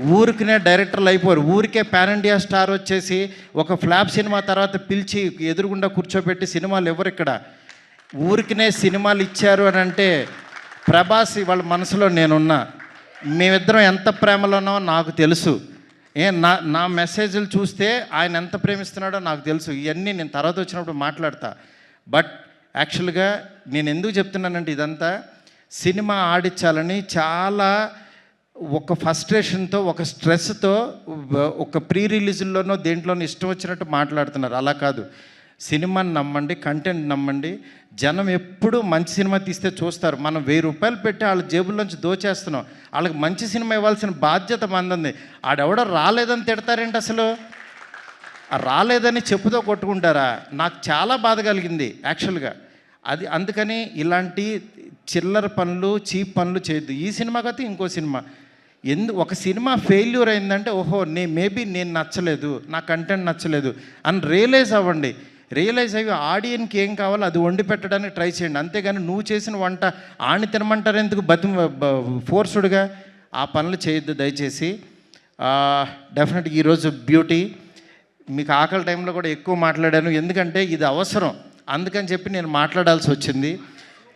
ఊరికినే డైరెక్టర్లు అయిపోరు. ఊరికే పాన్ ఇండియా స్టార్ వచ్చేసి ఒక ఫ్లాప్ సినిమా తర్వాత పిలిచి ఎదురుగుండా కూర్చోబెట్టి సినిమాలు ఎవరు ఇక్కడ? ఊరికినే సినిమాలు ఇచ్చారు అని అంటే ప్రభాస్ వాళ్ళ మనసులో నేనున్నా. మేమిద్దరం ఎంత ప్రేమలోనో నాకు తెలుసు. ఏ నా నా మెసేజ్లు చూస్తే ఆయన ఎంత ప్రేమిస్తున్నాడో నాకు తెలుసు. ఇవన్నీ నేను తర్వాత వచ్చినప్పుడు మాట్లాడతా. బట్ యాక్చువల్గా నేను ఎందుకు చెప్తున్నానంటే ఇదంతా సినిమా ఆడించాలని చాలా ఒక ఫస్ట్రేషన్తో ఒక స్ట్రెస్తో ఒక ప్రీ రిలీజ్లోనో దేంట్లోనో ఇష్టం వచ్చినట్టు మాట్లాడుతున్నారు. అలా కాదు. సినిమాని నమ్మండి కంటెంట్ నమ్మండి. జనం ఎప్పుడు మంచి సినిమా తీస్తే చూస్తారు. మనం వెయ్యి రూపాయలు పెట్టి వాళ్ళ జేబుల్లోంచి దోచేస్తున్నాం. వాళ్ళకి మంచి సినిమా ఇవ్వాల్సిన బాధ్యత మందంది. ఆడెవడో రాలేదని తిడతారేంటి అసలు? రాలేదని చెప్పుతో కొట్టుకుంటారా? నాకు చాలా బాధ కలిగింది యాక్చువల్గా అది అందుకని ఇలాంటి చిల్లర పనులు చీప్ పనులు చేయొద్దు. ఈ సినిమా కాకపోతే ఇంకో సినిమా. ఎందు ఒక సినిమా ఫెయిల్యూర్ అయిందంటే ఓహో నే మేబీ నేను నచ్చలేదు నా కంటెంట్ నచ్చలేదు అని రియలైజ్ అవ్వండి. రియలైజ్ అయ్యి ఆడియన్కి ఏం కావాలో అది వండి పెట్టడానికి ట్రై చేయండి. అంతేగాని నువ్వు చేసిన వంట ఆని తినమంటారు ఎందుకు? బతి ఫోర్స్డ్గా ఆ పనులు చేయొద్దు దయచేసి. డెఫినెట్గా ఈరోజు బ్యూటీ. మీకు ఆకలి టైంలో కూడా ఎక్కువ మాట్లాడాను. ఎందుకంటే ఇది అవసరం. అందుకని చెప్పి నేను మాట్లాడాల్సి వచ్చింది.